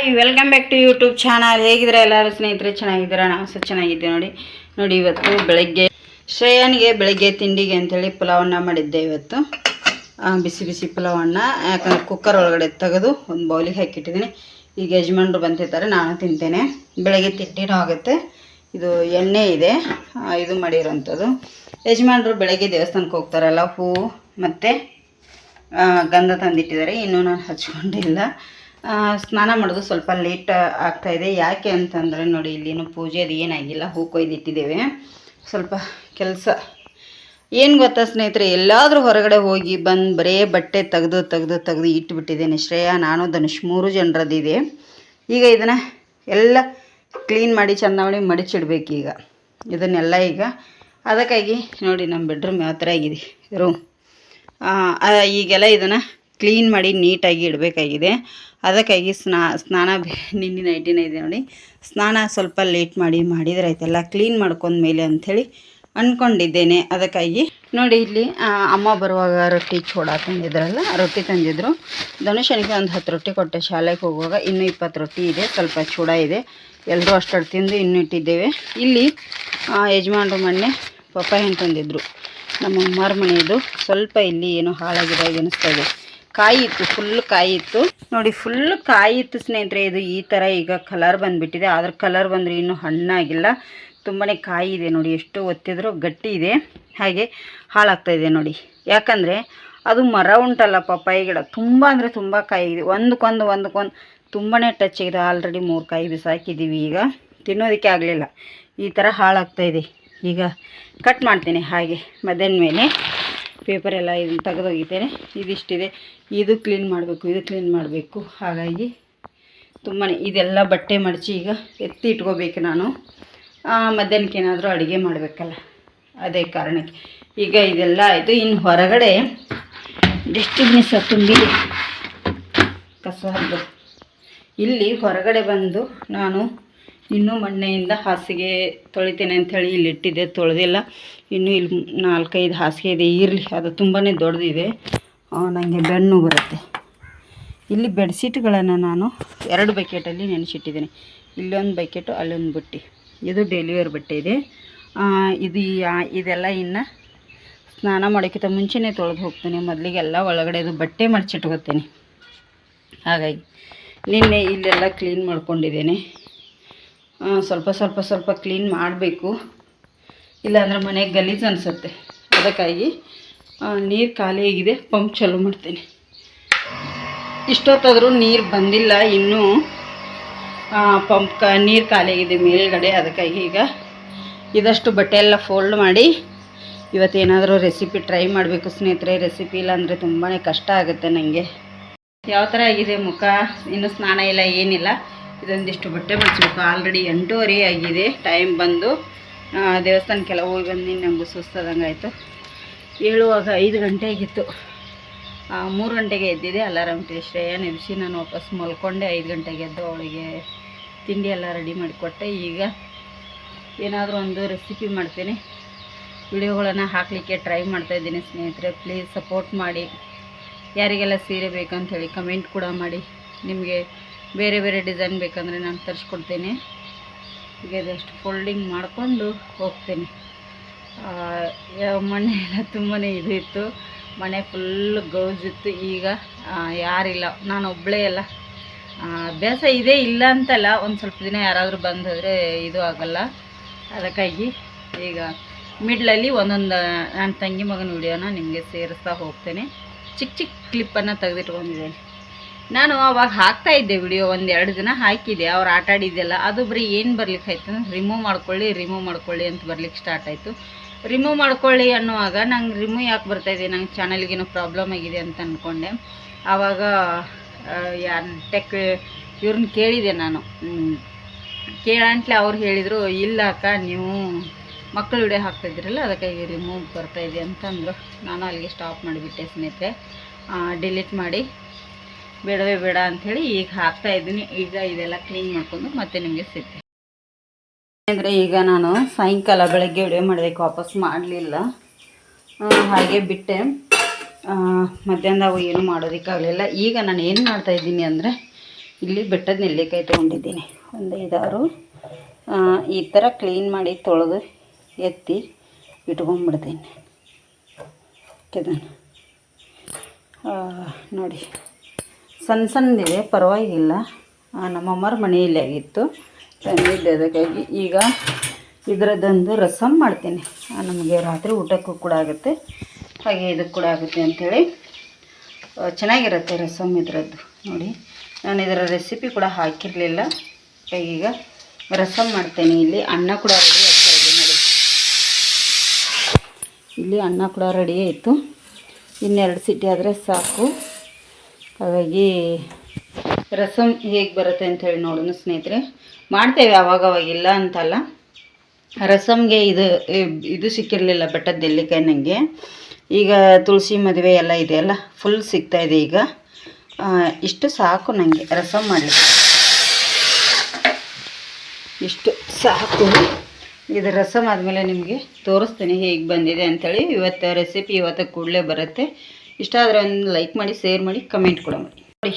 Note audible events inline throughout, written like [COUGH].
Hi welcome back to YouTube channel ಹೇಗಿದ್ರೆ ಎಲ್ಲರೂ ಸ್ನೇಹಿತರೆ, ಚೆನ್ನಾಗಿದ್ದೀರಾ? ನಾವು ಸಹ ಚೆನ್ನಾಗಿದ್ದೀವಿ ನೋಡಿ. ನೋಡಿ, ಇವತ್ತು ಬೆಳಗ್ಗೆ ಶ್ರೇಯನ್ಗೆ ಬೆಳಗ್ಗೆ ತಿಂಡಿಗೆ ಅಂಥೇಳಿ ಪುಲಾವನ್ನ ಮಾಡಿದ್ದೆ ಇವತ್ತು. ಬಿಸಿ ಬಿಸಿ ಪುಲಾವನ್ನ. ಯಾಕಂದ್ರೆ ಕುಕ್ಕರ್ ಒಳಗಡೆ ತೆಗೆದು ಒಂದು ಬೌಲಿಗೆ ಹಾಕಿಟ್ಟಿದ್ದೀನಿ. ಈಗ ಯಜಮಾನ್ರು ಬಂದಿರ್ತಾರೆ, ನಾನು ತಿಂತೇನೆ. ಬೆಳಗ್ಗೆ ತಿಂಡಿನೂ ಆಗುತ್ತೆ. ಇದು ಎಣ್ಣೆ ಇದೆ. ಇದು ಮಾಡಿರೋಂಥದ್ದು. ಯಜಮಾನ್ರು ಬೆಳಗ್ಗೆ ದೇವಸ್ಥಾನಕ್ಕೆ ಹೋಗ್ತಾರಲ್ಲ ಹೂವು ಮತ್ತು ಗಂಧ ತಂದಿಟ್ಟಿದ್ದಾರೆ. ಇನ್ನೂ ನಾನು ಹಚ್ಕೊಂಡಿಲ್ಲ. ಸ್ನಾನ ಮಾಡೋದು ಸ್ವಲ್ಪ ಲೇಟ್ ಆಗ್ತಾ ಇದೆ. ಯಾಕೆ ಅಂತಂದರೆ ನೋಡಿ ಇಲ್ಲಿನೂ ಪೂಜೆ ಅದು ಏನಾಗಿಲ್ಲ. ಹೂ ಕೊಯ್ದಿಟ್ಟಿದ್ದೇವೆ ಸ್ವಲ್ಪ ಕೆಲಸ. ಏನು ಗೊತ್ತಾ ಸ್ನೇಹಿತರೆ, ಎಲ್ಲಾದರೂ ಹೊರಗಡೆ ಹೋಗಿ ಬಂದು ಬರೇ ಬಟ್ಟೆ ತೆಗೆದು ತೆಗೆದು ತೆಗೆದು ಇಟ್ಬಿಟ್ಟಿದ್ದೇನೆ. ಶ್ರೇಯಾ, ನಾನು ಧನುಷ್ ಮೂರು ಜನರದ್ದಿದೆ. ಈಗ ಇದನ್ನು ಎಲ್ಲ ಕ್ಲೀನ್ ಮಾಡಿ ಮಡಚಿಡ್ಬೇಕು ಈಗ ಇದನ್ನೆಲ್ಲ ಈಗ ಅದಕ್ಕಾಗಿ ನೋಡಿ, ನಮ್ಮ ಬೆಡ್ರೂಮ್ ಯಾವ ಥರ ಆಗಿದೆ. ರೂಮ್ ಈಗೆಲ್ಲ ಇದನ್ನು ಕ್ಲೀನ್ ಮಾಡಿ ನೀಟಾಗಿ ಇಡಬೇಕಾಗಿದೆ. ಅದಕ್ಕಾಗಿ ಸ್ನಾ, ಸ್ನಾನ ನಿನ್ನೆ ನೈಟಿನ ಇದೆ ನೋಡಿ. ಸ್ನಾನ ಸ್ವಲ್ಪ ಲೇಟ್ ಮಾಡಿ ಮಾಡಿದ್ರೆ ಆಯ್ತಲ್ಲ ಕ್ಲೀನ್ ಮಾಡ್ಕೊಂಡ್ಮೇಲೆ ಅಂಥೇಳಿ ಅಂದ್ಕೊಂಡಿದ್ದೇನೆ ಅದಕ್ಕಾಗಿ ನೋಡಿ ಇಲ್ಲಿ ಅಮ್ಮ ಬರುವಾಗ ರೊಟ್ಟಿ ಚೋಡ ತಂದಿದ್ರಲ್ಲ, ರೊಟ್ಟಿ ತಂದಿದ್ರು. ಧನುಷನಿಗೆ ಒಂದು ಹತ್ತು ರೊಟ್ಟಿ ಕೊಟ್ಟೆ. ಶಾಲೆಗೆ ಹೋಗುವಾಗ ಇನ್ನೂ ಇಪ್ಪತ್ತು ರೊಟ್ಟಿ ಇದೆ, ಸ್ವಲ್ಪ ಚೂಡ ಇದೆ. ಎಲ್ಲರೂ ಅಷ್ಟು ತಿಂದು ಇನ್ನೂ ಇಟ್ಟಿದ್ದೇವೆ. ಇಲ್ಲಿ ಯಜಮಾನ್ರು ಮೊನ್ನೆ ಪಪ್ಪಾಯ ತಂದಿದ್ರು. ನಮ್ಮ ಅಮ್ಮಾರ ಮನೆಯದು ಸ್ವಲ್ಪ ಇಲ್ಲಿ ಏನೋ ಹಾಳಾಗಿದೆ ಅನಿಸ್ತಾ ಇದೆ. ಕಾಯಿ ಇತ್ತು ಫುಲ್ ಕಾಯಿ ಇತ್ತು ನೋಡಿ ಫುಲ್ ಕಾಯಿ ಇತ್ತು ಸ್ನೇಹಿತರೆ, ಇದು ಈ ಥರ ಈಗ ಕಲರ್ ಬಂದುಬಿಟ್ಟಿದೆ. ಆದ್ರೆ ಕಲರ್ ಬಂದರೆ ಇನ್ನೂ ಹಣ್ಣಾಗಿಲ್ಲ. ತುಂಬಾ ಕಾಯಿ ಇದೆ ನೋಡಿ, ಎಷ್ಟು ಒತ್ತಿದ್ರೂ ಗಟ್ಟಿ ಇದೆ. ಹಾಗೆ ಹಾಳಾಗ್ತಾ ಇದೆ ನೋಡಿ. ಯಾಕಂದರೆ ಅದು ಮರ ಉಂಟಲ್ಲ ಪಪ್ಪಾಯಿ ಗಿಡ. ತುಂಬ ಅಂದರೆ ತುಂಬ ಕಾಯಿ ಇದೆ ಒಂದಕ್ಕೊಂದು ಒಂದಕ್ಕೊಂದು ತುಂಬಾ ಟಚ್ ಇದೆ ಆಲ್ರೆಡಿ ಮೂರು ಕಾಯಿ ಬಿಸಾಕಿದ್ದೀವಿ ಈಗ. ತಿನ್ನೋದಕ್ಕೆ ಆಗಲಿಲ್ಲ. ಈ ಥರ ಹಾಳಾಗ್ತಾ ಇದೆ. ಈಗ ಕಟ್ ಮಾಡ್ತೀನಿ ಹಾಗೆ ಮಧ್ಯಾಹ್ನ ಮೇಲೆ. ಪೇಪರ್ ಎಲ್ಲ ಇದನ್ನು ತೆಗೆದೋಗಿದ್ದೇನೆ. ಇದಿಷ್ಟಿದೆ. ಇದು ಕ್ಲೀನ್ ಮಾಡಬೇಕು, ಇದು ಕ್ಲೀನ್ ಮಾಡಬೇಕು. ಹಾಗಾಗಿ ತುಂಬಾ ಇದೆಲ್ಲ ಬಟ್ಟೆ ಮಡಚಿ ಈಗ ಎತ್ತಿ ಇಟ್ಕೋಬೇಕು ನಾನು. ಮಧ್ಯಾಹ್ನಕ್ಕೆ ಏನಾದರೂ ಅಡುಗೆ ಮಾಡಬೇಕಲ್ಲ. ಅದೇ ಕಾರಣಕ್ಕೆ. ಈಗ ಇದೆಲ್ಲ ಆಯಿತು ಇನ್ನು ಹೊರಗಡೆ ಡಸ್ಟ್ಬಿನ್ ಸಹ ತುಂಬಿ ಕಸ ಇಲ್ಲಿ ಹೊರಗಡೆ ಬಂದು ನಾನು ಇನ್ನೂ ಮಣ್ಣೆಯಿಂದ ಹಾಸಿಗೆ ತೊಳಿತೇನೆ ಅಂಥೇಳಿ ಇಲ್ಲಿ ಇಟ್ಟಿದ್ದೆ ತೊಳೆದಿಲ್ಲ. ಇನ್ನೂ ಇಲ್ಲಿ ನಾಲ್ಕೈದು ಹಾಸಿಗೆ ಇದೆ ಇರಲಿ ಅದು ತುಂಬಾ ದೊಡ್ಡದಿದೆ. ನನಗೆ ಬೆನ್ನು ಬರುತ್ತೆ. ಇಲ್ಲಿ ಬೆಡ್ಶೀಟ್ಗಳನ್ನು ನಾನು ಎರಡು ಬಕೆಟಲ್ಲಿ ನೆನೆಸಿಟ್ಟಿದ್ದೀನಿ. ಇಲ್ಲೊಂದು ಬಕೆಟು, ಅಲ್ಲೊಂದು ಬುಟ್ಟಿ. ಇದು ಡೆಲಿವರ್ ಬಟ್ಟೆ ಇದೆ. ಇದು ಇದೆಲ್ಲ ಇನ್ನು ಸ್ನಾನ ಮಾಡೋಕ್ಕಿಂತ ಮುಂಚೆನೇ ತೊಳೆದು ಹೋಗ್ತೇನೆ. ಮೊದಲಿಗೆಲ್ಲ ಒಳಗಡೆದು ಬಟ್ಟೆ ಮಡಚಿಟ್ಕೋತೀನಿ. ಹಾಗಾಗಿ ನಿನ್ನೆ ಇಲ್ಲೆಲ್ಲ ಕ್ಲೀನ್ ಮಾಡ್ಕೊಂಡಿದ್ದೇನೆ. ಸ್ವಲ್ಪ ಸ್ವಲ್ಪ ಸ್ವಲ್ಪ ಕ್ಲೀನ್ ಮಾಡಬೇಕು. ಇಲ್ಲಾಂದ್ರೆ ಮನೆಗೆ ಗಲೀಜು ಅನಿಸುತ್ತೆ. ಅದಕ್ಕಾಗಿ ನೀರು ಖಾಲಿ ಆಗಿದೆ, ಪಂಪ್ ಚಾಲೂ ಮಾಡ್ತೀನಿ. ಇಷ್ಟೊತ್ತಾದರೂ ನೀರು ಬಂದಿಲ್ಲ, ಇನ್ನೂ ಪಂಪ್ ಕ, ನೀರು ಖಾಲಿ ಆಗಿದೆ ಮೇಲ್ಗಡೆ, ಅದಕ್ಕಾಗಿ ಈಗ ಇದಷ್ಟು ಬಟ್ಟೆ ಫೋಲ್ಡ್ ಮಾಡಿ, ಇವತ್ತೇನಾದರೂ ರೆಸಿಪಿ ಟ್ರೈ ಮಾಡಬೇಕು ಸ್ನೇಹಿತರೆ. ರೆಸಿಪಿ ಇಲ್ಲಾಂದರೆ ತುಂಬಾ ಕಷ್ಟ ಆಗುತ್ತೆ ನನಗೆ ಯಾವ ಥರ ಆಗಿದೆ ಮುಖ? ಇನ್ನೂ ಸ್ನಾನ ಇಲ್ಲ ಏನಿಲ್ಲ. ಇದೊಂದಿಷ್ಟು ಬಟ್ಟೆ ಮಡಿಸ್ಬೇಕು ಆಲ್ರೆಡಿ ಎಂಟೂವರೆ ಆಗಿದೆ. ಟೈಮ್ ಬಂದು ದೇವಸ್ಥಾನಕ್ಕೆಲ್ಲ ಹೋಗಿ ಬಂದು ನಮಗೂ ಸುಸ್ತಾದಂಗೆ ಆಯಿತು. ಏಳುವಾಗ ಐದು ಗಂಟೆ ಆಗಿತ್ತು. ಮೂರು ಗಂಟೆಗೆ ಎದ್ದಿದೆ ಅಲಾರಾಮ್ ಶ್ರೇಯ ನೆನೆಸಿ ನಾನು ವಾಪಸ್ ಮಲ್ಕೊಂಡೆ. ಐದು ಗಂಟೆಗೆ ಎದ್ದು ಅವಳಿಗೆ ತಿಂಡಿ ಎಲ್ಲ ರೆಡಿ ಮಾಡಿಕೊಟ್ಟೆ. ಈಗ ಏನಾದರೂ ಒಂದು ರೆಸಿಪಿ ಮಾಡ್ತೀನಿ. ವಿಡಿಯೋಗಳನ್ನು ಹಾಕಲಿಕ್ಕೆ ಟ್ರೈ ಮಾಡ್ತಾಯಿದ್ದೀನಿ ಸ್ನೇಹಿತರೆ. ಪ್ಲೀಸ್ ಸಪೋರ್ಟ್ ಮಾಡಿ. ಯಾರಿಗೆಲ್ಲ ಸೀರೆ ಬೇಕಂತ ಹೇಳಿ ಕಮೆಂಟ್ ಕೂಡ ಮಾಡಿ. ನಿಮಗೆ ಬೇರೆ ಬೇರೆ ಡಿಸೈನ್ ಬೇಕಂದರೆ ನಾನು ತರಿಸ್ಕೊಡ್ತೇನೆ. ಈಗ ಅದಷ್ಟು ಫೋಲ್ಡಿಂಗ್ ಮಾಡಿಕೊಂಡು ಹೋಗ್ತೀನಿ. ಮನೆ ಎಲ್ಲ ತುಂಬಾ ಇದು ಇತ್ತು. ಮನೆ ಫುಲ್ ಗೌಜ್ ಇತ್ತು. ಈಗ ಯಾರಿಲ್ಲ. ನಾನು ಒಬ್ಬಳೇ ಅಲ್ಲ. ಅಭ್ಯಾಸ ಇದೆ ಇಲ್ಲ ಅಂತಲ್ಲ. ಒಂದು ಸ್ವಲ್ಪ ದಿನ ಯಾರಾದರೂ ಬಂದಿದ್ರೆ ಇದು ಆಗಲ್ಲ. ಅದಕ್ಕಾಗಿ ಈಗ ಮಿಡ್ಲಲ್ಲಿ ಒಂದೊಂದು ನನ್ನ ತಂಗಿ ಮಗನ ವಿಡಿಯೋನ ನಿಮಗೆ ಸೇರಿಸ್ತಾ ಹೋಗ್ತೇನೆ. ಚಿಕ್ಕ ಚಿಕ್ಕ ಕ್ಲಿಪ್ಪನ್ನು ತೆಗೆದಿಟ್ಕೊಂಡಿದ್ದೇನೆ. ನಾನು ಅವಾಗ ಹಾಕ್ತಾ ಇದ್ದೆ ವಿಡಿಯೋ ಒಂದು ಎರಡು ದಿನ ಹಾಕಿದೆ, ಅವ್ರು ಆಟ ಆಡಿದ್ದೆಲ್ಲ ಅದು ಬರೀ ಏನು ಬರ್ಲಿಕ್ಕೆ ಆಯ್ತು ರಿಮೂವ್ ಮಾಡ್ಕೊಳ್ಳಿ ರಿಮೂವ್ ಮಾಡ್ಕೊಳ್ಳಿ ಅಂತ ಬರ್ಲಿಕ್ಕೆ ಸ್ಟಾರ್ಟ್ ಆಯಿತು. ರಿಮೂವ್ ಮಾಡ್ಕೊಳ್ಳಿ ಅನ್ನುವಾಗ ನಂಗೆ ರಿಮೂವ್ ಯಾಕೆ ಬರ್ತಾಯಿದೆ ನಂಗೆ ಚಾನಲ್ಗೇನೋ ಪ್ರಾಬ್ಲಮ್ ಆಗಿದೆ ಅಂತ ಅಂದ್ಕೊಂಡೆ ಆವಾಗ ಯಾರು ಟೆಕ್ ಇವ್ರನ್ನ ಕೇಳಿದೆ ನಾನು. ಕೇಳಂಟ್ಲೆ ಅವ್ರು ಹೇಳಿದರು, ಇಲ್ಲ ಅಕ್ಕ, ನೀವು ಮಕ್ಕಳು ವಿಡಿಯೋ ಹಾಕ್ತಾಯಿದ್ರಲ್ಲ ಅದಕ್ಕಾಗಿ ರಿಮೂವ್ ಬರ್ತಾಯಿದೆ ಅಂತಂದರು. ನಾನು ಅಲ್ಲಿಗೆ ಸ್ಟಾಪ್ ಮಾಡಿಬಿಟ್ಟೆ ಸ್ನೇಹಿತರೆ. ಡಿಲೀಟ್ ಮಾಡಿ. ಬೇಡವೇ ಬೇಡ ಅಂಥೇಳಿ ಈಗ ಹಾಕ್ತಾ ಇದ್ದೀನಿ. ಈಗ ಇದೆಲ್ಲ ಕ್ಲೀನ್ ಮಾಡ್ಕೊಂಡು ಮತ್ತೆ ನಿಮಗೆ ಸಿಗ್ತೆ ಅಂದರೆ ಈಗ ನಾನು ಸಾಯಂಕಾಲ ಬೆಳಗ್ಗೆ ವಿಡಿಯೋ ಮಾಡೋದಕ್ಕೆ ವಾಪಸ್ ಮಾಡಲಿಲ್ಲ. ಹಾಗೆ ಬಿಟ್ಟೆ. ಮಧ್ಯಾಹ್ನದಾಗ ಏನು ಮಾಡೋದಕ್ಕಾಗಲಿಲ್ಲ. ಈಗ ನಾನು ಏನು ಮಾಡ್ತಾಯಿದ್ದೀನಿ ಅಂದರೆ ಇಲ್ಲಿ ಬೆಟ್ಟದ ನೆಲ್ಲಿಕಾಯಿ ತೊಗೊಂಡಿದ್ದೀನಿ. ಒಂದು ಐದಾರು. ಈ ಥರ ಕ್ಲೀನ್ ಮಾಡಿ ತೊಳೆದು ಎತ್ತಿ ಇಟ್ಕೊಂಡ್ಬಿಡ್ತೀನಿ. ಓಕೆ ಆ, ನೋಡಿ. ಸಣ್ಣ ಸಣ್ಣದಿದೆ, ಪರವಾಗಿಲ್ಲ. ನಮ್ಮಮ್ಮರ ಮನೆಯಲ್ಲಿ ಆಗಿತ್ತು. ತಂದಿದ್ದೆ ಅದಕ್ಕಾಗಿ. ಈಗ ಇದರದ್ದೊಂದು ರಸಮ್ ಮಾಡ್ತೀನಿ. ನಮಗೆ ರಾತ್ರಿ ಊಟಕ್ಕೂ ಕೂಡ ಆಗುತ್ತೆ. ಹಾಗೆ ಇದಕ್ಕೆ ಕೂಡ ಆಗುತ್ತೆ ಅಂಥೇಳಿ ಚೆನ್ನಾಗಿರುತ್ತೆ ರಸಮ್ ಇದರದ್ದು. ನೋಡಿ, ನಾನು ಇದರ ರೆಸಿಪಿ ಕೂಡ ಹಾಕಿರಲಿಲ್ಲ. ಈಗ ರಸಮ್ ಮಾಡ್ತೇನೆ. ಇಲ್ಲಿ ಅನ್ನ ಕೂಡ ರೆಡಿ ಆಗ್ತಾ ಇದೆ ನೋಡಿ. ಇಲ್ಲಿ ಅನ್ನ ಕೂಡ ರೆಡಿ ಆಯಿತು. ಇನ್ನೆರಡು ಸಿಟಿ ಆದರೆ ಸಾಕು. ಹಾಗಾಗಿ ರಸಮ್ ಹೇಗೆ ಬರುತ್ತೆ ಅಂತ ಹೇಳಿ ನೋಡೋಣ ಸ್ನೇಹಿತರೆ. ಮಾಡ್ತೇವೆ ಅವಾಗವಾಗಿಲ್ಲ ಅವಾಗ ಇಲ್ಲ ಅಂತಲ್ಲ. ರಸಮ್ಗೆ ಇದು ಇದು ಸಿಕ್ಕಿರಲಿಲ್ಲ ಬೆಟ್ಟದ ನೆಲ್ಲಿಕಾಯಿ ನನಗೆ ಈಗ ತುಳಸಿ ಮದುವೆ ಎಲ್ಲ ಇದೆಯಲ್ಲ ಫುಲ್ ಸಿಗ್ತಾ ಇದೆ ಈಗ. ಇಷ್ಟು ಸಾಕು ನನಗೆ ರಸಮ್ ಮಾಡಲಿಕ್ಕೆ. ಇಷ್ಟು ಸಾಕು. ಇದು ರಸಮ್ ಆದಮೇಲೆ ನಿಮಗೆ ತೋರಿಸ್ತೀನಿ ಹೇಗೆ ಬಂದಿದೆ ಅಂಥೇಳಿ ಇವತ್ತು ರೆಸಿಪಿ ಇವತ್ತು ಕೂಡಲೇ ಬರುತ್ತೆ. ಇಷ್ಟ ಆದರೆ ಒಂದು ಲೈಕ್ ಮಾಡಿ ಶೇರ್ ಮಾಡಿ ಕಮೆಂಟ್ ಕೂಡ ಮಾಡಿ. ನೋಡಿ,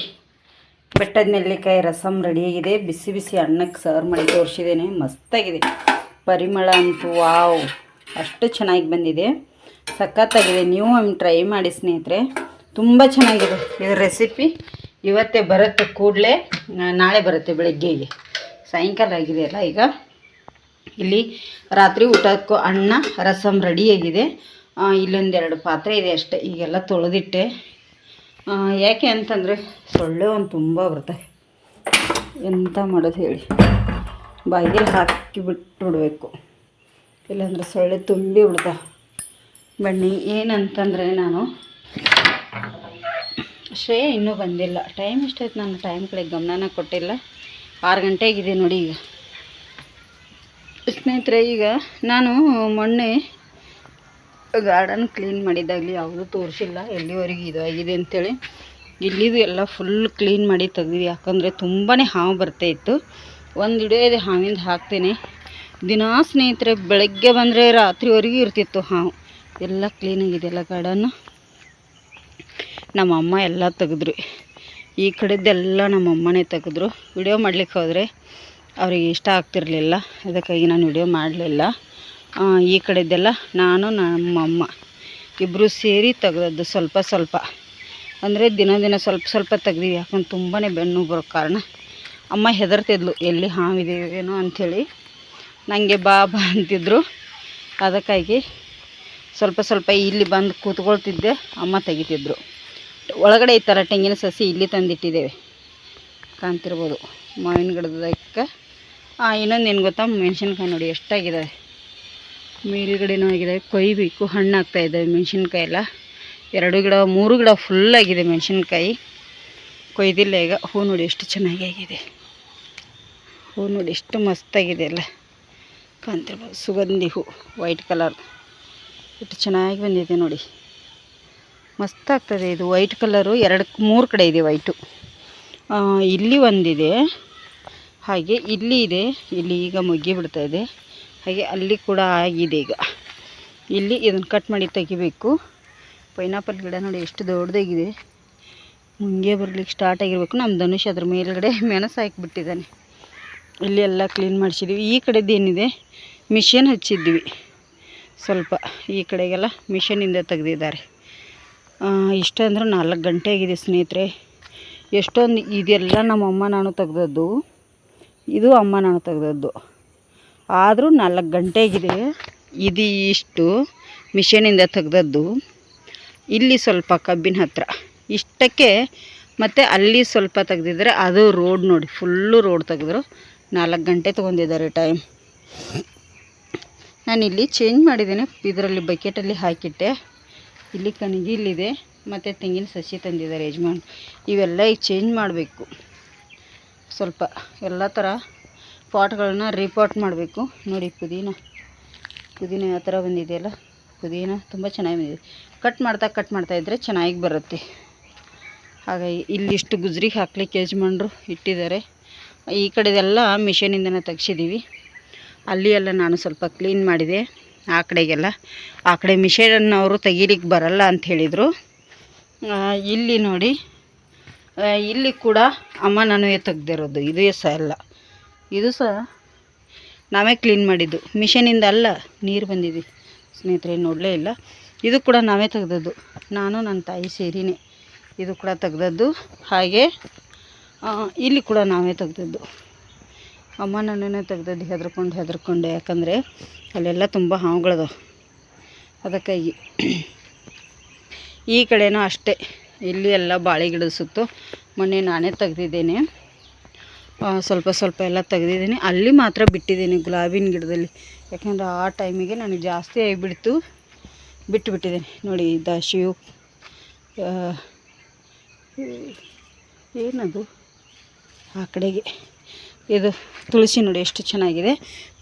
ಬೆಟ್ಟದ ನೆಲ್ಲಿಕಾಯಿ ರಸಮ್ ರೆಡಿಯಾಗಿದೆ ಬಿಸಿ ಬಿಸಿ ಅನ್ನಕ್ಕೆ ಸರ್ವ್ ಮಾಡಿ ತೋರಿಸಿದ್ದೇನೆ. ಮಸ್ತಾಗಿದೆ. ಪರಿಮಳ ಅಂತೂ ವಾವ್. ಅಷ್ಟು ಚೆನ್ನಾಗಿ ಬಂದಿದೆ. ಸಖತ್ತಾಗಿದೆ. ನೀವು ಒಮ್ಮೆ ಟ್ರೈ ಮಾಡಿ ಸ್ನೇಹಿತರೆ. ತುಂಬ ಚೆನ್ನಾಗಿದೆ ಇದು ರೆಸಿಪಿ ಇವತ್ತೇ ಬರುತ್ತೆ ಕೂಡಲೇ ನಾಳೆ ಬರುತ್ತೆ ಬೆಳಗ್ಗೆಗೆ ಸಾಯಂಕಾಲ ಆಗಿದೆಯಲ್ಲ ಈಗ. ಇಲ್ಲಿ ರಾತ್ರಿ ಊಟಕ್ಕೂ ಅನ್ನ ರಸಮ್ ರೆಡಿಯಾಗಿದೆ ಇಲ್ಲೊಂದೆರಡು ಪಾತ್ರೆ ಇದೆ ಅಷ್ಟೇ, ಈಗೆಲ್ಲ ತೊಳೆದಿಟ್ಟೆ. ಯಾಕೆ ಅಂತಂದರೆ ಸೊಳ್ಳೆ ಒಂದು ತುಂಬ ಬರ್ತವೆ ಎಂತ ಮಾಡೋದು ಹೇಳಿ. ಬಾಯಿಗೆ ಹಾಕಿ ಬಿಟ್ಟು ಬಿಡಬೇಕು ಇಲ್ಲಾಂದ್ರೆ ಸೊಳ್ಳೆ ತುಂಬಿ ಬಿಡ್ತಾವೆ ಬನ್ನಿ, ಏನಂತಂದರೆ ನಾನು ಶ್ರೇಯ ಇನ್ನೂ ಬಂದಿಲ್ಲ. ಟೈಮ್ ಎಷ್ಟಾಯ್ತು ನಾನು ಟೈಮ್ ಕಡೆ ಗಮನನ ಕೊಟ್ಟಿಲ್ಲ. ಆರು ಗಂಟೆಗಿದೆ ನೋಡಿ ಈಗ. ಸ್ನೇಹಿತರೆ, ಈಗ ನಾನು ಮೊನ್ನೆ ಗಾರ್ಡನ್ ಕ್ಲೀನ್ ಮಾಡಿದ್ದಾಗಲಿ ಯಾವುದೂ ತೋರಿಸಿಲ್ಲ. ಎಲ್ಲಿವರೆಗೂ ಇದು ಆಗಿದೆ ಅಂತೇಳಿ. ಇಲ್ಲಿದು ಎಲ್ಲ ಫುಲ್ ಕ್ಲೀನ್ ಮಾಡಿ ತೆಗ್ದಿವಿ. ಯಾಕಂದರೆ ತುಂಬಾ ಹಾವು ಬರ್ತಾ ಇತ್ತು. ಒಂದು ವಿಡಿಯೋ ಇದೆ ಹಾವಿಂದ ಹಾಕ್ತೇನೆ. ದಿನಾ ಸ್ನೇಹಿತರೆ, ಬೆಳಗ್ಗೆ ಬಂದರೆ ರಾತ್ರಿವರೆಗೂ ಇರ್ತಿತ್ತು ಹಾವು. ಎಲ್ಲ ಕ್ಲೀನಾಗಿದೆ ಎಲ್ಲ ಗಾರ್ಡನ್ನು ನಮ್ಮ ಅಮ್ಮ ಎಲ್ಲ ತೆಗೆದ್ರು. ಈ ಕಡೆದ್ದೆಲ್ಲ ನಮ್ಮ ಅಮ್ಮನೇ ತೆಗೆದ್ರು. ವಿಡಿಯೋ ಮಾಡ್ಲಿಕ್ಕೆ ಹೋದರೆ ಅವ್ರಿಗೆ ಇಷ್ಟ ಆಗ್ತಿರಲಿಲ್ಲ. ಅದಕ್ಕಾಗಿ ನಾನು ವಿಡಿಯೋ ಮಾಡಲಿಲ್ಲ. ಈ ಕಡೆದೆಲ್ಲ ನಾನು, ನಮ್ಮಮ್ಮ ಇಬ್ಬರು ಸೇರಿ ತೆಗ್ದದ್ದು ಸ್ವಲ್ಪ ಸ್ವಲ್ಪ. ಅಂದರೆ ದಿನ ದಿನ ಸ್ವಲ್ಪ ಸ್ವಲ್ಪ ತೆಗ್ದೀವಿ, ಯಾಕಂದ್ರೆ ತುಂಬಾ ಬೆನ್ನು ಬರೋ ಕಾರಣ. ಅಮ್ಮ ಹೆದರ್ತಿದ್ಲು, ಎಲ್ಲಿ ಹಾವಿದೇವೇನೋ ಅಂಥೇಳಿ. ನನಗೆ ಬಾ ಬಾ ಅಂತಿದ್ರು. ಅದಕ್ಕಾಗಿ ಸ್ವಲ್ಪ ಸ್ವಲ್ಪ ಇಲ್ಲಿ ಬಂದು ಕೂತ್ಕೊಳ್ತಿದ್ದೆ, ಅಮ್ಮ ತೆಗಿತಿದ್ರು. ಒಳಗಡೆ ಈ ಥರ ತೆಂಗಿನ ಸಸಿ ಇಲ್ಲಿ ತಂದಿಟ್ಟಿದ್ದೇವೆ. ಕಾಣ್ತಿರ್ಬೋದು. ಮಾವಿನ ಗಿಡದಕ್ಕೆ ಇನ್ನೊಂದು ಏನು ಗೊತ್ತಾ, ಮೆಣಸಿನ್ಕಾಯಿ ನೋಡಿ ಎಷ್ಟಾಗಿದ್ದಾವೆ ಮೇಲ್ಗಡೆನೂ ಆಗಿದೆ. ಕೊಯ್ಬೇಕು ಹಣ್ಣು ಆಗ್ತಾ ಇದ್ದಾವೆ ಮೆಣಸಿನ್ಕಾಯಿ ಎಲ್ಲ ಎರಡು ಗಿಡ, ಮೂರು ಗಿಡ ಫುಲ್ ಆಗಿದೆ ಮೆಣಸಿನ್ಕಾಯಿ. ಕೊಯ್ದಿಲ್ಲ ಈಗ. ಹೂ ನೋಡಿ ಎಷ್ಟು ಚೆನ್ನಾಗಿ ಆಗಿದೆ. ಹೂ ನೋಡಿ ಎಷ್ಟು ಮಸ್ತಾಗಿದೆ ಎಲ್ಲ ಕಾಣ್ತಿರ್ಬೋದು. ಸುಗಂಧಿ ಹೂ ವೈಟ್ ಕಲರ್ ಎಷ್ಟು ಚೆನ್ನಾಗಿ ಬಂದಿದೆ ನೋಡಿ. ಮಸ್ತಾಗ್ತದೆ ಇದು. ವೈಟ್ ಕಲರು ಎರಡು, ಮೂರು ಕಡೆ ಇದೆ ವೈಟು ಇಲ್ಲಿ ಒಂದಿದೆ. ಹಾಗೆ ಇಲ್ಲಿ ಇದೆ. ಇಲ್ಲಿ ಈಗ ಮುಗ್ಗಿ ಬಿಡ್ತಾ ಇದೆ. ಹಾಗೆ ಅಲ್ಲಿ ಕೂಡ ಆಗಿದೆ ಈಗ. ಇಲ್ಲಿ ಇದನ್ನು ಕಟ್ ಮಾಡಿ ತೆಗಿಬೇಕು. ಪೈನಾಪಲ್ ಗಿಡ ನೋಡಿ ಎಷ್ಟು ದೊಡ್ಡದಾಗಿದೆ. ಮುಂಗೆ ಬರ್ಲಿಕ್ಕೆ ಸ್ಟಾರ್ಟ್ ಆಗಿರಬೇಕು. ನಮ್ಮ ಧನುಷ್ ಅದ್ರ ಮೇಲ್ಗಡೆ ಮೆಣಸು ಹಾಕಿಬಿಟ್ಟಿದ್ದಾನೆ. ಇಲ್ಲಿ ಎಲ್ಲ ಕ್ಲೀನ್ ಮಾಡಿಸಿದ್ವಿ. ಈ ಕಡೆದು ಏನಿದೆ? ಮಿಷನ್ ಹಚ್ಚಿದ್ವಿ ಸ್ವಲ್ಪ ಈ ಕಡೆಗೆಲ್ಲ ಮಿಷನಿಂದ ತೆಗೆದಿದ್ದಾರೆ. ಇಷ್ಟಂದ್ರೆ ನಾಲ್ಕು ಗಂಟೆ ಆಗಿದೆ ಸ್ನೇಹಿತರೆ. ಎಷ್ಟೊಂದು ಇದೆಲ್ಲ ನಮ್ಮಮ್ಮ ನಾನು ತೆಗ್ದದ್ದು. ಇದು ಅಮ್ಮ ನಾನು ತೆಗ್ದದ್ದು. ಆದರೂ ನಾಲ್ಕು ಗಂಟೆಗಿದೆ. ಇದು ಇಷ್ಟು ಮಿಷನಿಂದ ತೆಗ್ದದ್ದು. ಇಲ್ಲಿ ಸ್ವಲ್ಪ ಕಬ್ಬಿನ ಹತ್ರ. ಇಷ್ಟಕ್ಕೆ ಮತ್ತು ಅಲ್ಲಿ ಸ್ವಲ್ಪ ತೆಗ್ದಿದ್ರೆ ಅದು ರೋಡ್ ನೋಡಿ ಫುಲ್ಲು ರೋಡ್ ತೆಗೆದ್ರು. ನಾಲ್ಕು ಗಂಟೆ ತೊಗೊಂಡಿದ್ದಾರೆ ಟೈಮ್ ನಾನಿಲ್ಲಿ ಚೇಂಜ್ ಮಾಡಿದ್ದೇನೆ. ಇದರಲ್ಲಿ ಬಕೆಟಲ್ಲಿ ಹಾಕಿಟ್ಟೆ. ಇಲ್ಲಿ ಕಣಿಗೆ ಇಲ್ಲಿದೆ ಮತ್ತು ತೆಂಗಿನ ಸಸಿ ತಂದಿದ್ದಾರೆ ಯಜಮಾನ್. ಇವೆಲ್ಲ ಈಗ ಚೇಂಜ್ ಮಾಡಬೇಕು. ಸ್ವಲ್ಪ ಎಲ್ಲ ಥರ ಪಾಟ್ಗಳನ್ನ ರಿಪೋರ್ಟ್ ಮಾಡಬೇಕು. ನೋಡಿ ಪುದೀನ. ಪುದೀನ ಯಾವ ಥರ ಬಂದಿದೆಯಲ್ಲ ಪುದೀನ ತುಂಬ ಚೆನ್ನಾಗಿ ಬಂದಿದೆ. ಕಟ್ ಮಾಡ್ತಾ ಕಟ್ ಮಾಡ್ತಾ ಇದ್ದರೆ ಚೆನ್ನಾಗಿ ಬರುತ್ತೆ. ಹಾಗಾಗಿ ಇಲ್ಲಿಷ್ಟು ಗುಜ್ರಿಗೆ ಹಾಕ್ಲಿಕ್ಕೆ ಯಜಮಾನ್ರು ಇಟ್ಟಿದ್ದಾರೆ. ಈ ಕಡೆದೆಲ್ಲ ಮಿಷಿನಿಂದನೇ ತೆಗ್ಸಿದ್ದೀವಿ ಅಲ್ಲಿ ಎಲ್ಲ ನಾನು ಸ್ವಲ್ಪ ಕ್ಲೀನ್ ಮಾಡಿದೆ. ಆ ಕಡೆಗೆಲ್ಲ. ಆ ಕಡೆ ಮಿಷನ್ ಅವರು ತೆಗೀಲಿಕ್ಕೆ ಬರಲ್ಲ ಅಂತ ಹೇಳಿದರು. ಇಲ್ಲಿ ನೋಡಿ. ಇಲ್ಲಿ ಕೂಡ ಅಮ್ಮ ನಾನು ತೆಗ್ದಿರೋದು ಇದೇ ಸಹ ಅಲ್ಲ. ಇದು ಸಹ ನಾವೇ ಕ್ಲೀನ್ ಮಾಡಿದ್ದು. ಮಿಷನಿಂದ ಅಲ್ಲ, ನೀರು ಬಂದಿದೆ. ಸ್ನೇಹಿತರೆ, ನೋಡಲೇ ಇಲ್ಲ. ಇದು ಕೂಡ ನಾವೇ ತೆಗ್ದದ್ದು. ನಾನು ನನ್ನ ತಾಯಿ ಸೇರಿನೇ ಇದು ಕೂಡ ತೆಗ್ದದ್ದು. ಹಾಗೆ ಇಲ್ಲಿ ಕೂಡ ನಾವೇ ತೆಗ್ದದ್ದು. ಅಮ್ಮ ನನ್ನನ್ನೇ ತೆಗ್ದದ್ದು, ಹೆದರ್ಕೊಂಡು ಹೆದರ್ಕೊಂಡು. ಯಾಕಂದರೆ, ಅಲ್ಲೆಲ್ಲ ತುಂಬ ಹಾವುಗಳದಾವ ಅದಕ್ಕಾಗಿ. ಈ ಕಡೆಯೂ ಅಷ್ಟೇ. ಇಲ್ಲಿ ಎಲ್ಲ ಬಾಳೆ ಗಿಡದ ಸುತ್ತು ಮೊನ್ನೆ ನಾನೇ ತೆಗ್ದಿದ್ದೇನೆ. ಸ್ವಲ್ಪ ಸ್ವಲ್ಪ ಎಲ್ಲ ತೆಗೆದಿದ್ದೀನಿ. ಅಲ್ಲಿ ಮಾತ್ರ ಬಿಟ್ಟಿದ್ದೀನಿ ಗುಲಾಬಿನ ಗಿಡದಲ್ಲಿ. ಯಾಕಂದರೆ ಆ ಟೈಮಿಗೆ ನನಗೆ ಜಾಸ್ತಿ ಆಗಿಬಿಡ್ತು. ಬಿಟ್ಟು ಬಿಟ್ಟಿದ್ದೀನಿ ನೋಡಿ ದಾಶಿಯು ಏನದು? ಆ ಕಡೆಗೆ. ಇದು ತುಳಸಿ ನೋಡಿ ಎಷ್ಟು ಚೆನ್ನಾಗಿದೆ.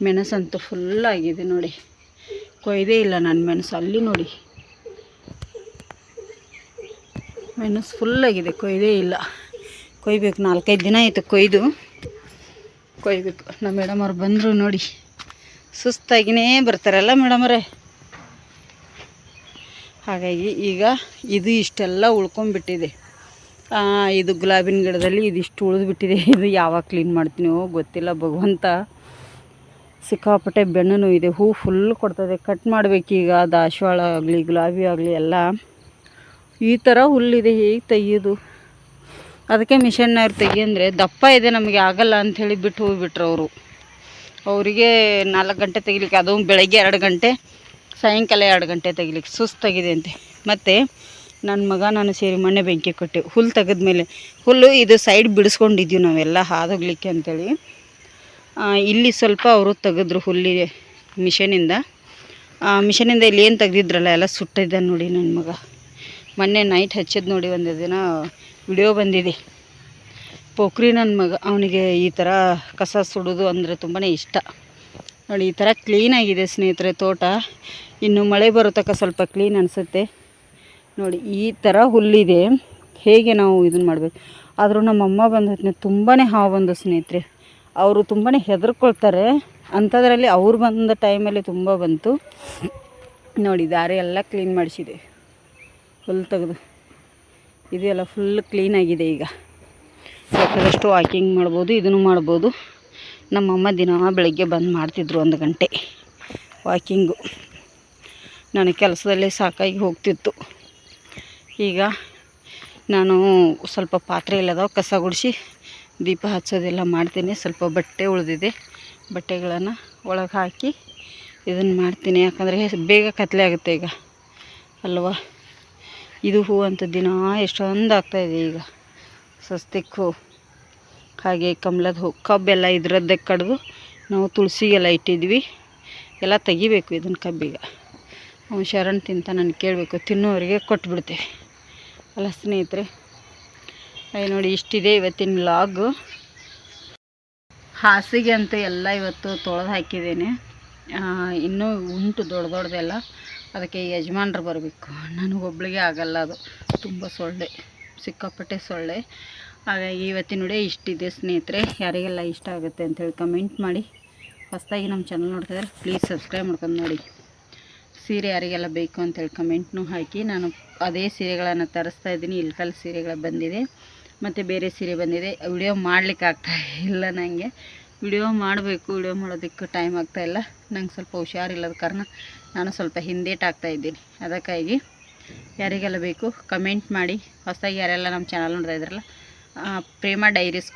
ಮೆಣಸಂತೂ ಫುಲ್ ಆಗಿದೆ ನೋಡಿ. ಕೊಯ್ದೇ ಇಲ್ಲ ನನ್ನ ಮೆಣಸು. ಅಲ್ಲಿ ನೋಡಿ. ಮೆಣಸು ಫುಲ್ಲಾಗಿದೆ ಕೊಯ್ದೇ ಇಲ್ಲ. ಕೊಯ್ಬೇಕು, ನಾಲ್ಕೈದು ದಿನ ಆಯಿತು ಕೊಯ್ದು. ಕೊಯ್ಬೇಕು. ನಮ್ಮ ಮೇಡಮ್ ಅವ್ರು ಬಂದರು ನೋಡಿ. ಸುಸ್ತಾಗಿನೇ ಬರ್ತಾರಲ್ಲ ಮೇಡಮರೇ ಹಾಗಾಗಿ ಈಗ ಇದು ಇಷ್ಟೆಲ್ಲ ಉಳ್ಕೊಂಬಿಟ್ಟಿದೆ ಇದು ಗುಲಾಬಿನ ಗಿಡದಲ್ಲಿ ಇದಿಷ್ಟು ಉಳಿದ್ಬಿಟ್ಟಿದೆ. [LAUGHS] ಇದು ಯಾವಾಗ ಕ್ಲೀನ್ ಮಾಡ್ತೀನೋ ಗೊತ್ತಿಲ್ಲ. ಭಗವಂತ ಸಿಕ್ಕಾಪಟ್ಟೆ ಬೆಣ್ಣು ಇದೆ. ಹೂ ಫುಲ್ ಕೊಡ್ತದೆ. ಕಟ್ ಮಾಡಬೇಕೀಗ. ದಾಸವಾಳ ಆಗಲಿ, ಗುಲಾಬಿ ಆಗಲಿ, ಎಲ್ಲ. ಈ ಥರ ಹುಲ್ಲಿದೆ. ಹೇಗೆ ತೆಗಿಯೋದು? ಅದಕ್ಕೆ ಮಿಷನ್ನವ್ರು ತೆಗಿಯಂದರೆ ದಪ್ಪ ಇದೆ ನಮಗೆ ಆಗಲ್ಲ ಅಂಥೇಳಿ ಬಿಟ್ಟು ಹೋಗಿಬಿಟ್ರು ಅವರು. ಅವರಿಗೆ ನಾಲ್ಕು ಗಂಟೆ ತೆಗಿಲಿಕ್ಕೆ, ಅದು ಬೆಳಗ್ಗೆ ಎರಡು ಗಂಟೆ, ಸಾಯಂಕಾಲ ಎರಡು ಗಂಟೆ ತೆಗಿಲಿಕ್ಕೆ ಸುಸ್ತಾಗಿದೆ ಅಂತೆ. ಮತ್ತು ನನ್ನ ಮಗ ನಾನು ಸೇರಿ ಮೊನ್ನೆ ಬೆಂಕಿ ಕೊಟ್ಟೆ. ಹುಲ್ಲು ತೆಗೆದ್ಮೇಲೆ, ಹುಲ್ಲು ಇದು ಸೈಡ್ ಬಿಡಿಸ್ಕೊಂಡಿದ್ವಿ ನಾವೆಲ್ಲ ಹಾದೋಗ್ಲಿಕ್ಕೆ ಅಂಥೇಳಿ ಇಲ್ಲಿ ಸ್ವಲ್ಪ ಅವರು ತೆಗೆದ್ರು ಹುಲ್ಲಿಗೆ ಮಿಷನಿಂದ. ಮಿಷನಿಂದ ಇಲ್ಲಿ ಏನು ತೆಗೆದಿದ್ರಲ್ಲ, ಎಲ್ಲ ಸುಟ್ಟಿದ್ದ ನೋಡಿ ನನ್ನ ಮಗ. ಮೊನ್ನೆ ನೈಟ್ ಹಚ್ಚಿದ್ ನೋಡಿ ಒಂದು ದಿನ ವಿಡಿಯೋ ಬಂದಿದೆ. ಪೋಖ್ರಿ ನನ್ನ ಮಗ, ಅವನಿಗೆ ಈ ಥರ ಕಸ ಸುಡೋದು ಅಂದರೆ ತುಂಬಾ ಇಷ್ಟ. ನೋಡಿ, ಈ ಥರ ಕ್ಲೀನಾಗಿದೆ ಸ್ನೇಹಿತರೆ ತೋಟ. ಇನ್ನು ಮಳೆ ಬರೋ ತನಕ ಸ್ವಲ್ಪ ಕ್ಲೀನ್ ಅನಿಸುತ್ತೆ. ನೋಡಿ, ಈ ಥರ ಹುಲ್ಲಿದೆ. ಹೇಗೆ ನಾವು ಇದನ್ನು ಮಾಡಬೇಕು? ಆದರೂ ನಮ್ಮಮ್ಮ ಬಂದ ತುಂಬಾ ಹಾವು ಬಂದು ಸ್ನೇಹಿತರೆ. ಅವರು ತುಂಬಾ ಹೆದರ್ಕೊಳ್ತಾರೆ. ಅಂಥದ್ರಲ್ಲಿ ಅವ್ರು ಬಂದ ಟೈಮಲ್ಲಿ ತುಂಬ ಬಂತು. ನೋಡಿ, ದಾರಿ ಎಲ್ಲ ಕ್ಲೀನ್ ಮಾಡಿಸಿದೆ. ಹುಲ್ಲು ತೆಗೆದು. ಇದೆಲ್ಲ ಫುಲ್ ಕ್ಲೀನಾಗಿದೆ ಈಗ. ಸಾಕಷ್ಟು ವಾಕಿಂಗ್ ಮಾಡ್ಬೋದು, ಇದನ್ನು ಮಾಡ್ಬೋದು. ನಮ್ಮಮ್ಮ ದಿನ ಬೆಳಗ್ಗೆ ಬಂದು ಮಾಡ್ತಿದ್ರು ಒಂದು ಗಂಟೆ ವಾಕಿಂಗು ನನಗೆ ಕೆಲಸದಲ್ಲೇ ಸಾಕಾಗಿ ಹೋಗ್ತಿತ್ತು. ಈಗ ನಾನು ಸ್ವಲ್ಪ ಪಾತ್ರೆ ಎಲ್ಲದಾವ ಕಸ ಗುಡಿಸಿ ದೀಪ ಹಚ್ಚೋದೆಲ್ಲ ಮಾಡ್ತೀನಿ. ಸ್ವಲ್ಪ ಬಟ್ಟೆ ಉಳಿದಿದೆ, ಬಟ್ಟೆಗಳನ್ನು ಒಳಗೆ ಹಾಕಿ ಇದನ್ನು ಮಾಡ್ತೀನಿ. ಯಾಕಂದರೆ ಬೇಗ ಕತ್ಲೆ ಆಗುತ್ತೆ ಈಗ. ಅಲ್ವಾ? ಇದು ಹೂ ಅಂತ ದಿನ ಎಷ್ಟೊಂದು ಆಗ್ತಾಯಿದೆ ಈಗ. ಸಸ್ತಿಕ್ ಹೂ, ಹಾಗೆ ಕಮಲದ ಹೂ, ಕಬ್ಬೆಲ್ಲ ಇದರದ್ದೇ ಕಡಿದು ನಾವು ತುಳಸಿಗೆಲ್ಲ ಇಟ್ಟಿದ್ವಿ. ಎಲ್ಲ ತೆಗಿಬೇಕು ಇದನ್ನು ಕಬ್ಬಿಗೆ. ಅವ್ನು ಶರಣ್ ತಿಂತ ನಾನು ಕೇಳಬೇಕು, ತಿನ್ನೋರಿಗೆ ಕೊಟ್ಬಿಡ್ತೇವೆ. ಅಲ್ಲ ಸ್ನೇಹಿತರೆ, ಅಯ್ಯ ನೋಡಿ ಇಷ್ಟಿದೆ ಇವತ್ತಿನ ಲಾಗು ಹಾಸಿಗೆ ಅಂತೂ ಎಲ್ಲ ಇವತ್ತು ತೊಳೆದು ಹಾಕಿದ್ದೇನೆ. ಇನ್ನೂ ಉಂಟು ದೊಡ್ಡ ದೊಡ್ಡದೆಲ್ಲ ಅದಕ್ಕೆ ಯಜಮಾನ್ರು ಬರಬೇಕು. ನನಗೊಬ್ಳಿಗೆ ಆಗಲ್ಲ ಅದು. ತುಂಬ ಸೊಳ್ಳೆ. ಸಿಕ್ಕಾಪಟ್ಟೆ ಸೊಳ್ಳೆ. ಹಾಗಾಗಿ ಇವತ್ತಿನ ನೋಡಿ ಇಷ್ಟಿದೆ ಸ್ನೇಹಿತರೆ. ಯಾರಿಗೆಲ್ಲ ಇಷ್ಟ ಆಗುತ್ತೆ ಅಂತೇಳಿ ಕಮೆಂಟ್ ಮಾಡಿ. ಹೊಸದಾಗಿ ನಮ್ಮ ಚಾನಲ್ ನೋಡ್ತಿದ್ರೆ ಪ್ಲೀಸ್ ಸಬ್ಸ್ಕ್ರೈಬ್ ಮಾಡ್ಕೊಂಡು ನೋಡಿ. ಸೀರೆ ಯಾರಿಗೆಲ್ಲ ಬೇಕು ಅಂತೇಳಿ ಕಮೆಂಟ್ನೂ ಹಾಕಿ. ನಾನು ಅದೇ ಸೀರೆಗಳನ್ನು ತರಿಸ್ತಾ ಇದ್ದೀನಿ. ಇಲ್ಕಲ್ ಸೀರೆಗಳು ಬಂದಿದೆ. ಮತ್ತು ಬೇರೆ ಸೀರೆ ಬಂದಿದೆ. ವಿಡಿಯೋ ಮಾಡಲಿಕ್ಕೆ ಇಲ್ಲ ನನಗೆ ವಿಡಿಯೋ ಮಾಡಬೇಕು, ವಿಡಿಯೋ ಮಾಡೋದಕ್ಕೆ ಟೈಮ್ ಆಗ್ತಾಯಿಲ್ಲ ನಂಗೆ ಸ್ವಲ್ಪ ಹುಷಾರಿಲ್ಲದ ಕಾರಣ ನಾನು ಸ್ವಲ್ಪ ಹಿಂದೇಟ್ ಆಗ್ತಾ ಇದ್ದೀನಿ. ಅದಕ್ಕಾಗಿ ಯಾರಿಗೆಲ್ಲ ಬೇಕು ಕಮೆಂಟ್ ಮಾಡಿ. ಹೊಸದಾಗಿ ಯಾರೆಲ್ಲ ನಮ್ಮ ಚಾನಲ್ ನೋಡ್ತಾ ಇದ್ರಲ್ಲ Prema Prema diaries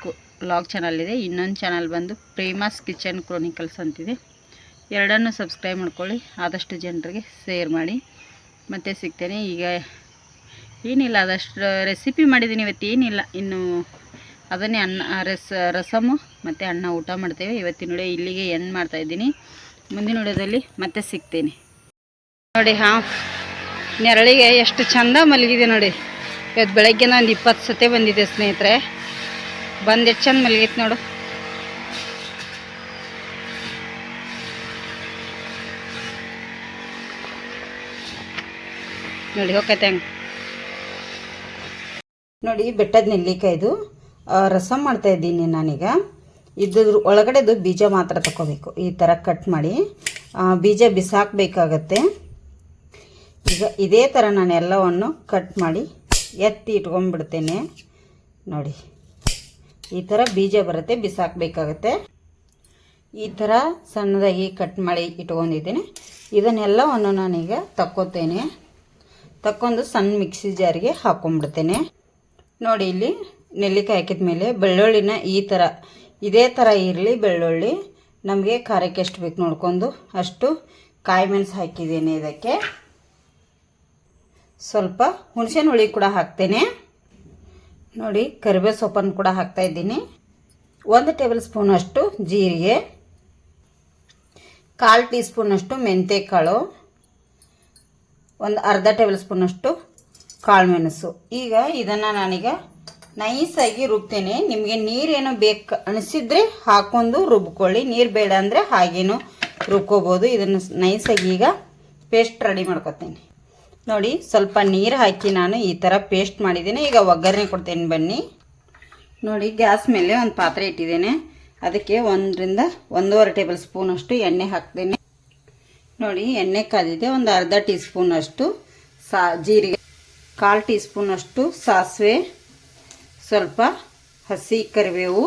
log channel ಇದೆ. ಇನ್ನೊಂದು ಚಾನಲ್ ಬಂದು ಪ್ರೇಮಾಸ್ ಕಿಚನ್ ಕ್ರೋನಿಕಲ್ಸ್ ಅಂತಿದೆ. ಎರಡನ್ನು ಸಬ್ಸ್ಕ್ರೈಬ್ ಮಾಡ್ಕೊಳ್ಳಿ. ಆದಷ್ಟು ಜನರಿಗೆ ಶೇರ್ ಮಾಡಿ. ಮತ್ತೆ ಸಿಗ್ತೇನೆ. ಈಗ ಏನಿಲ್ಲ, ಆದಷ್ಟು ರೆಸಿಪಿ ಮಾಡಿದ್ದೀನಿ. ಇವತ್ತು ಏನಿಲ್ಲ, ಇನ್ನು ಅದನ್ನೇ ಅನ್ನ ರಸ, ರಸಮು ಮತ್ತು ಅನ್ನ ಊಟ ಮಾಡ್ತೇವೆ. ಇವತ್ತಿನ ವಿಡಿಯೋ ಇಲ್ಲಿಗೆ ಎಂಡ್ ಮಾಡ್ತಾಯಿದ್ದೀನಿ ಮುಂದಿನ ವಿಡಿಯೋದಲ್ಲಿ ಮತ್ತೆ ಸಿಗ್ತೇನೆ. ನೋಡಿ, ಹಾಂ, ನೆರಳಿಗೆ ಎಷ್ಟು ಚಂದ ಮಲಗಿದೆ ನೋಡಿ. ಇವತ್ತು ಬೆಳಗ್ಗೆ ನಾನು ಇಪ್ಪತ್ತು ಸತಿ ಬಂದಿದೆ ಸ್ನೇಹಿತರೆ. ಬಂದು ಎಷ್ಟು ಚಂದ ಮಲಗೈತೆ ನೋಡು. ನೋಡಿ ಹೋಗತ್ತೆ ಹಂಗೆ. ನೋಡಿ, ಬೆಟ್ಟದ ನೆಲ್ಲಿಕಾಯ್ದು ರಸಮ್ ಮಾಡ್ತಾ ಇದ್ದೀನಿ ನಾನೀಗ. ಇದ್ರ ಒಳಗಡೆದು ಬೀಜ ಮಾತ್ರ ತಗೋಬೇಕು ಈ ಥರ ಕಟ್ ಮಾಡಿ. ಬೀಜ ಬಿಸಾಕಬೇಕಾಗತ್ತೆ. ಈಗ ಇದೇ ಥರ ನಾನು ಎಲ್ಲವನ್ನು ಕಟ್ ಮಾಡಿ ಎತ್ತಿ ಇಟ್ಕೊಂಡ್ಬಿಡ್ತೇನೆ. ನೋಡಿ, ಈ ಥರ ಬೀಜ ಬರುತ್ತೆ, ಬಿಸಾಕಬೇಕಾಗತ್ತೆ. ಈ ಥರ ಸಣ್ಣದಾಗಿ ಕಟ್ ಮಾಡಿ ಇಟ್ಕೊಂಡಿದ್ದೀನಿ. ಇದನ್ನೆಲ್ಲವನ್ನು ನಾನೀಗ ತಕ್ಕೋತೇನೆ. ತಕ್ಕೊಂಡು ಸಣ್ಣ ಮಿಕ್ಸಿ ಜಾರಿಗೆ ಹಾಕ್ಕೊಂಡ್ಬಿಡ್ತೇನೆ ನೋಡಿ, ಇಲ್ಲಿ ನೆಲ್ಲಿಕಾಯಿ ಹಾಕಿದ ಮೇಲೆ ಬೆಳ್ಳುಳ್ಳಿನ ಈ ಥರ ಇದೇ ಥರ ಇರಲಿ ಬೆಳ್ಳುಳ್ಳಿ. ನಮಗೆ ಖಾರಕ್ಕೆ ಎಷ್ಟು ಬೇಕು ನೋಡ್ಕೊಂಡು ಅಷ್ಟು ಕಾಯಿ ಮೆಣಸು ಹಾಕಿದ್ದೀನಿ ಇದಕ್ಕೆ. ಸ್ವಲ್ಪ ಹುಣಸೆನ ಹುಳಿ ಕೂಡ ಹಾಕ್ತೇನೆ. ನೋಡಿ, ಕರಿಬೇವು ಸೊಪ್ಪನ್ನು ಕೂಡ ಹಾಕ್ತಾ ಇದ್ದೀನಿ. ಒಂದು ಟೇಬಲ್ ಸ್ಪೂನಷ್ಟು ಜೀರಿಗೆ, ಕಾಲು ಟೀ ಸ್ಪೂನಷ್ಟು ಮೆಂತ್ಯ ಕಾಳು ಒಂದು ಅರ್ಧ ಟೇಬಲ್ ಸ್ಪೂನಷ್ಟು ಕಾಳು ಮೆಣಸು. ಈಗ ಇದನ್ನು ನಾನೀಗ ನೈಸಾಗಿ ರುಬ್ತೇನೆ. ನಿಮಗೆ ನೀರೇನು ಬೇಕು ಅನಿಸಿದ್ರೆ ಹಾಕೊಂಡು ರುಬ್ಕೊಳ್ಳಿ. ನೀರು ಬೇಡ ಅಂದರೆ ಹಾಗೇನು ರುಬ್ಕೋಬೋದು. ಇದನ್ನು ನೈಸಾಗಿ ಈಗ ಪೇಸ್ಟ್ ರೆಡಿ ಮಾಡ್ಕೊತೀನಿ. ನೋಡಿ, ಸ್ವಲ್ಪ ನೀರು ಹಾಕಿ ನಾನು ಈ ಥರ ಪೇಸ್ಟ್ ಮಾಡಿದ್ದೀನಿ. ಈಗ ಒಗ್ಗರಣೆ ಕೊಡ್ತೇನೆ ಬನ್ನಿ. ನೋಡಿ, ಗ್ಯಾಸ್ ಮೇಲೆ ಒಂದು ಪಾತ್ರೆ ಇಟ್ಟಿದ್ದೇನೆ. ಅದಕ್ಕೆ ಒಂದರಿಂದ ಒಂದೂವರೆ ಟೇಬಲ್ ಸ್ಪೂನಷ್ಟು ಎಣ್ಣೆ ಹಾಕ್ತೇನೆ. ನೋಡಿ, ಎಣ್ಣೆ ಕಾದಿದೆ. ಒಂದು ಅರ್ಧ ಟೀ ಸ್ಪೂನಷ್ಟು ಸಾ, ಜೀರಿಗೆ, ಕಾಲು ಟೀ ಸ್ಪೂನಷ್ಟು ಸಾಸಿವೆ ಸ್ವಲ್ಪ ಹಸಿ ಕರಿಬೇವು,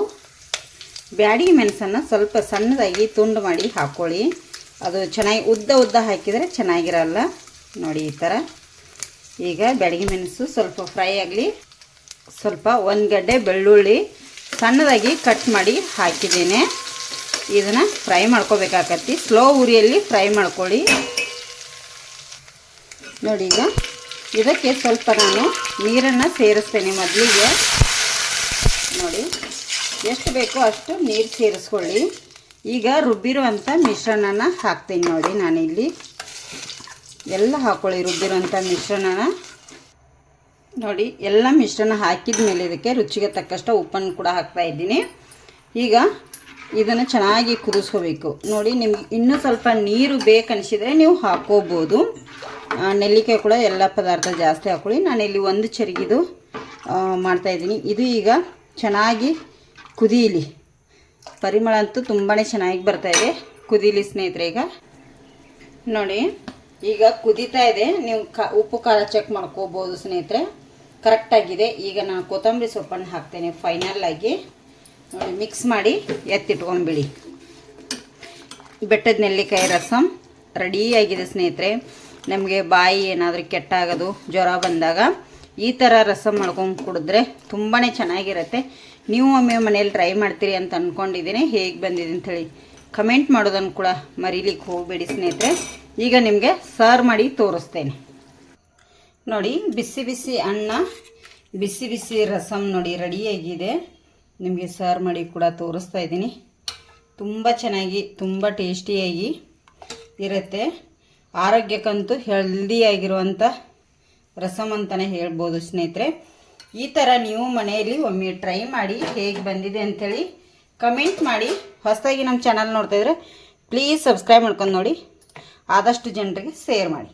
ಬ್ಯಾಡಿ ಮೆಣಸನ್ನು ಸ್ವಲ್ಪ ಸಣ್ಣದಾಗಿ ತುಂಡು ಮಾಡಿ ಹಾಕ್ಕೊಳ್ಳಿ ಅದು ಚೆನ್ನಾಗಿ ಉದ್ದ ಉದ್ದ ಹಾಕಿದರೆ ಚೆನ್ನಾಗಿರಲ್ಲ. ನೋಡಿ ಈ ಥರ ಈಗ ಬ್ಯಾಡಿಗೆ ಮೆಣಸು ಸ್ವಲ್ಪ ಫ್ರೈ ಆಗಲಿ. ಸ್ವಲ್ಪ ಒಂದು ಗಡ್ಡೆ ಬೆಳ್ಳುಳ್ಳಿ ಸಣ್ಣದಾಗಿ ಕಟ್ ಮಾಡಿ ಹಾಕಿದ್ದೇನೆ. ಇದನ್ನು ಫ್ರೈ ಮಾಡ್ಕೋಬೇಕಾಗತ್ತಿ. ಸ್ಲೋ ಉರಿಯಲ್ಲಿ ಫ್ರೈ ಮಾಡ್ಕೊಳ್ಳಿ. ನೋಡಿ ಈಗ ಇದಕ್ಕೆ ಸ್ವಲ್ಪ ನಾನು ನೀರನ್ನು ಸೇರಿಸ್ತೇನೆ ಮೊದಲಿಗೆ. ನೋಡಿ. ಎಷ್ಟು ಬೇಕೋ ಅಷ್ಟು ನೀರು ಸೇರಿಸ್ಕೊಳ್ಳಿ. ಈಗ ರುಬ್ಬಿರುವಂಥ ಮಿಶ್ರಣನ ಹಾಕ್ತೀನಿ ನೋಡಿ ನಾನಿಲ್ಲಿ. ಎಲ್ಲ ಹಾಕ್ಕೊಳ್ಳಿ ರುಬ್ಬಿರುವಂಥ ಮಿಶ್ರಣನ. ನೋಡಿ, ಎಲ್ಲ ಮಿಶ್ರಣ ಹಾಕಿದ ಮೇಲೆ ಇದಕ್ಕೆ ರುಚಿಗೆ ತಕ್ಕಷ್ಟು ಉಪ್ಪನ್ನು ಕೂಡ ಹಾಕ್ತಾ ಇದ್ದೀನಿ. ಈಗ ಇದನ್ನು ಚೆನ್ನಾಗಿ ಕುದಿಸ್ಕೋಬೇಕು. ನೋಡಿ ನಿಮ್ಗೆ ಇನ್ನೂ ಸ್ವಲ್ಪ ನೀರು ಬೇಕನ್ಸಿದ್ರೆ ನೀವು ಹಾಕೋಬೋದು ನೆಲ್ಲಿಕಾಯಿ ಕೂಡ ಎಲ್ಲ ಪದಾರ್ಥ ಜಾಸ್ತಿ ಹಾಕ್ಕೊಳ್ಳಿ ಇಲ್ಲಿ ಒಂದು ಚರಿಗಿದು ಮಾಡ್ತಾಯಿದ್ದೀನಿ ಇದು ಈಗ ಚೆನ್ನಾಗಿ ಕುದೀಲಿ ಪರಿಮಳ ಅಂತೂ ತುಂಬಾ ಚೆನ್ನಾಗಿ ಬರ್ತಾಯಿದೆ ಕುದೀಲಿ ಸ್ನೇಹಿತರೆ ಈಗ. ನೋಡಿ, ಈಗ ಕುದೀತಾ ಇದೆ. ನೀವು ಕ, ಉಪ್ಪು ಖಾರ ಚೆಕ್ ಮಾಡ್ಕೋಬೋದು ಸ್ನೇಹಿತರೆ. ಕರೆಕ್ಟಾಗಿದೆ ಈಗ ನಾನು ಕೊತ್ತಂಬರಿ ಸೊಪ್ಪನ್ನು ಹಾಕ್ತೇನೆ ಫೈನಲ್ ಆಗಿ. ನೋಡಿ ಮಿಕ್ಸ್ ಮಾಡಿ ಎತ್ತಿಟ್ಕೊಂಡ್ಬಿಡಿ. ಬೆಟ್ಟದ ನೆಲ್ಲಿಕಾಯಿ ರಸಂ ರೆಡಿಯಾಗಿದೆ ಸ್ನೇಹಿತರೆ. ನಮಗೆ ಬಾಯಿ ಏನಾದರೂ ಕೆಟ್ಟಾಗೋದು, ಜ್ವರ ಬಂದಾಗ ಈ ಥರ ರಸಮ್ ಮಾಡ್ಕೊಂಡು ಕುಡಿದ್ರೆ ತುಂಬಾ ಚೆನ್ನಾಗಿರುತ್ತೆ. ನೀವು ಒಮ್ಮೆ ಮನೇಲಿ ಟ್ರೈ ಮಾಡ್ತೀರಿ ಅಂತ ಅಂದ್ಕೊಂಡಿದ್ದೀನಿ ಹೇಗೆ ಬಂದಿದೆ ಅಂಥೇಳಿ ಕಮೆಂಟ್ ಮಾಡೋದನ್ನು ಕೂಡ ಮರೀಲಿಕ್ಕೆ ಹೋಗಬೇಡಿ ಸ್ನೇಹಿತರೆ. ಈಗ ನಿಮಗೆ ಸರ್ವ್ ಮಾಡಿ ತೋರಿಸ್ತೇನೆ. ನೋಡಿ, ಬಿಸಿ ಬಿಸಿ ಅನ್ನ, ಬಿಸಿ ಬಿಸಿ ರಸಮ್ ನೋಡಿ ರೆಡಿಯಾಗಿದೆ ನಿಮಗೆ ಸರ್ವ್ ಮಾಡಿ ಕೂಡ ತೋರಿಸ್ತಾ ಇದ್ದೀನಿ. ತುಂಬ ಚೆನ್ನಾಗಿ, ತುಂಬ ಟೇಸ್ಟಿಯಾಗಿ ಇರುತ್ತೆ. ಆರೋಗ್ಯಕ್ಕಂತೂ ಹೆಲ್ದಿಯಾಗಿರುವಂಥ ರಸಮ್ ಅಂತಲೇ ಹೇಳ್ಬೋದು ಸ್ನೇಹಿತರೆ. ಈ ಥರ ನೀವು ಮನೆಯಲ್ಲಿ ಒಮ್ಮೆ ಟ್ರೈ ಮಾಡಿ ಹೇಗೆ ಬಂದಿದೆ ಅಂಥೇಳಿ ಕಮೆಂಟ್ ಮಾಡಿ. ಹೊಸದಾಗಿ ನಮ್ಮ ಚಾನಲ್ ನೋಡ್ತಾಯಿದ್ರೆ ಪ್ಲೀಸ್ ಸಬ್ಸ್ಕ್ರೈಬ್ ಮಾಡ್ಕೊಂಡು ನೋಡಿ. ಆದಷ್ಟು ಜನರಿಗೆ ಶೇರ್ ಮಾಡಿ.